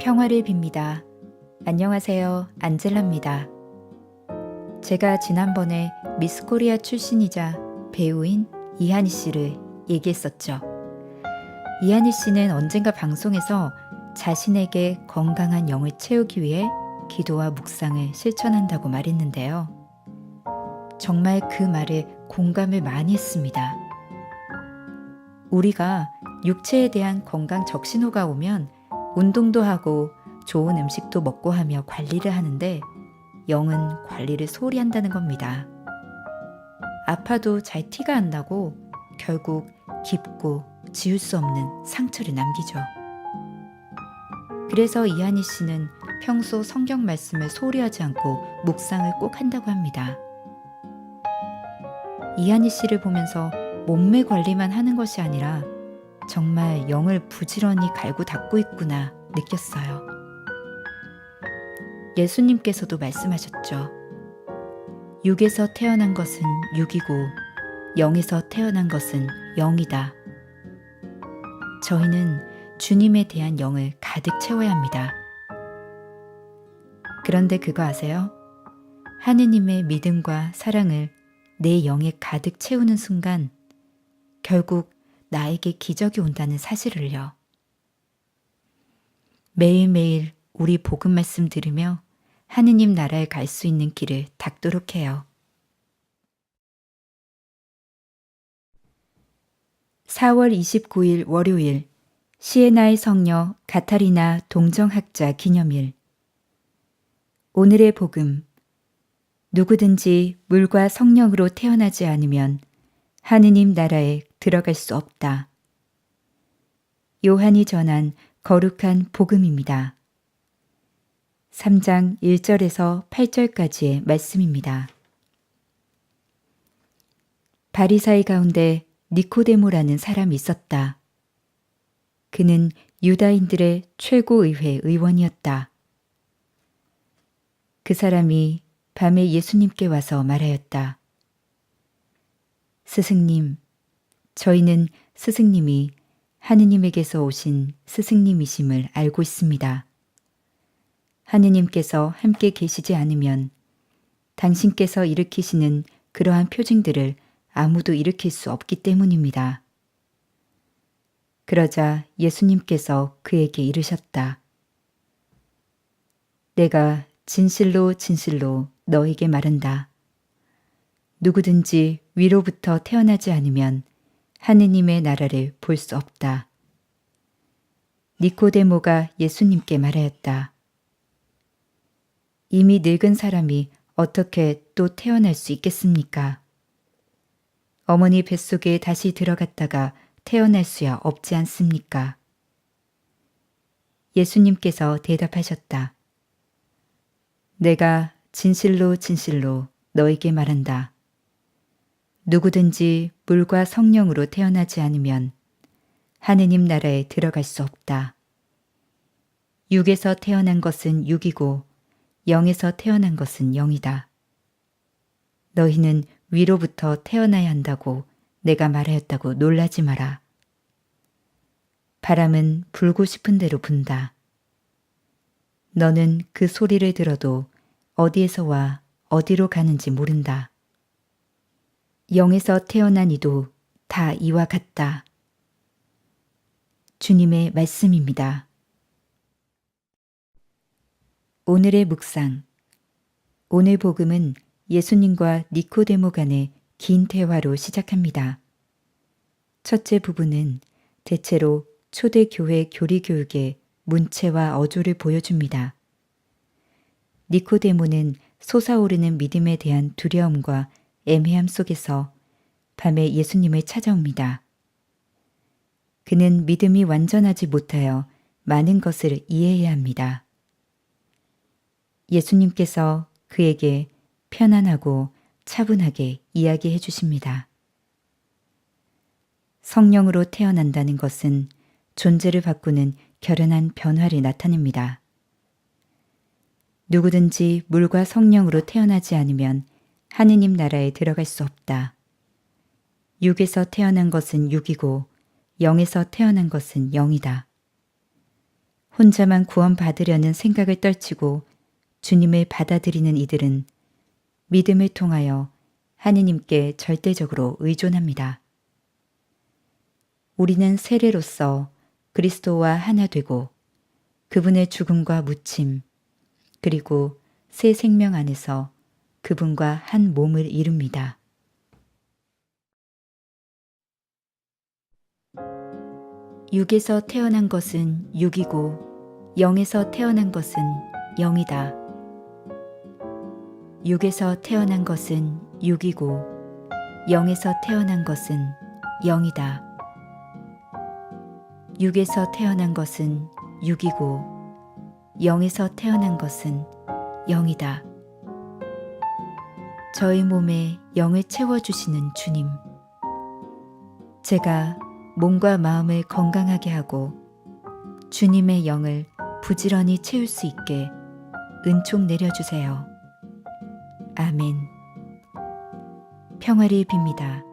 평화를 빕니다. 안녕하세요. 안젤라입니다. 제가 지난번에 미스 코리아 출신이자 배우인 이한희 씨를 얘기했었죠. 이한희 씨는 언젠가 방송에서 자신에게 건강한 영을 채우기 위해 기도와 묵상을 실천한다고 말했는데요. 정말 그 말에 공감을 많이 했습니다. 우리가 육체에 대한 건강 적신호가 오면 운동도 하고 좋은 음식도 먹고 하며 관리를 하는데 영은 관리를 소홀히 한다는 겁니다. 아파도 잘 티가 안 나고 결국 깊고 지울 수 없는 상처를 남기죠. 그래서 이한희 씨는 평소 성경 말씀을 소홀히 하지 않고 묵상을 꼭 한다고 합니다. 이한희 씨를 보면서 몸매 관리만 하는 것이 아니라 정말 영을 부지런히 갈고 닦고 있구나 느꼈어요. 예수님께서도 말씀하셨죠. 육에서 태어난 것은 육이고 영에서 태어난 것은 영이다. 저희는 주님에 대한 영을 가득 채워야 합니다. 그런데 그거 아세요? 하느님의 믿음과 사랑을 내 영에 가득 채우는 순간 결국 나에게 기적이 온다는 사실을요. 매일매일 우리 복음 말씀 들으며 하느님 나라에 갈 수 있는 길을 닦도록 해요. 4월 29일 월요일 시에나의 성녀 가타리나 동정학자 기념일 오늘의 복음 누구든지 물과 성령으로 태어나지 않으면 하느님 나라에 들어갈 수 없다. 요한이 전한 거룩한 복음입니다. 3장 1절에서 8절까지의 말씀입니다. 바리사이 가운데 니코데모라는 사람이 있었다. 그는 유다인들의 최고의회 의원이었다. 그 사람이 밤에 예수님께 와서 말하였다. 스승님, 저희는 스승님이 하느님에게서 오신 스승님이심을 알고 있습니다. 하느님께서 함께 계시지 않으면 당신께서 일으키시는 그러한 표징들을 아무도 일으킬 수 없기 때문입니다. 그러자 예수님께서 그에게 이르셨다. 내가 진실로 진실로 너에게 말한다. 누구든지 위로부터 태어나지 않으면 하느님의 나라를 볼 수 없다. 니코데모가 예수님께 말하였다. 이미 늙은 사람이 어떻게 또 태어날 수 있겠습니까? 어머니 뱃속에 다시 들어갔다가 태어날 수야 없지 않습니까? 예수님께서 대답하셨다. 내가 진실로 진실로 너에게 말한다. 누구든지 물과 성령으로 태어나지 않으면 하느님 나라에 들어갈 수 없다. 육에서 태어난 것은 육이고 영에서 태어난 것은 영이다. 너희는 위로부터 태어나야 한다고 내가 말하였다고 놀라지 마라. 바람은 불고 싶은 대로 분다. 너는 그 소리를 들어도 어디에서 와 어디로 가는지 모른다. 영에서 태어난 이도 다 이와 같다. 주님의 말씀입니다. 오늘의 묵상. 오늘 복음은 예수님과 니코데모 간의 긴 대화로 시작합니다. 첫째 부분은 대체로 초대교회 교리교육의 문체와 어조를 보여줍니다. 니코데모는 솟아오르는 믿음에 대한 두려움과 애매함 속에서 밤에 예수님을 찾아옵니다. 그는 믿음이 완전하지 못하여 많은 것을 이해해야 합니다. 예수님께서 그에게 편안하고 차분하게 이야기해 주십니다. 성령으로 태어난다는 것은 존재를 바꾸는 결연한 변화를 나타냅니다. 누구든지 물과 성령으로 태어나지 않으면 하느님 나라에 들어갈 수 없다. 육에서 태어난 것은 육이고 영에서 태어난 것은 영이다. 혼자만 구원받으려는 생각을 떨치고 주님을 받아들이는 이들은 믿음을 통하여 하느님께 절대적으로 의존합니다. 우리는 세례로서 그리스도와 하나 되고 그분의 죽음과 묻힘 그리고 새 생명 안에서 그분과 한 몸을 이룹니다. 육에서 태어난 것은 육이고 영에서 태어난 것은 영이다. 육에서 태어난 것은 육이고 영에서 태어난 것은 영이다. 육에서 태어난 것은 육이고 영에서 태어난 것은 영이다. 저의 몸에 영을 채워주시는 주님. 제가 몸과 마음을 건강하게 하고 주님의 영을 부지런히 채울 수 있게 은총 내려주세요. 아멘. 평화를 빕니다.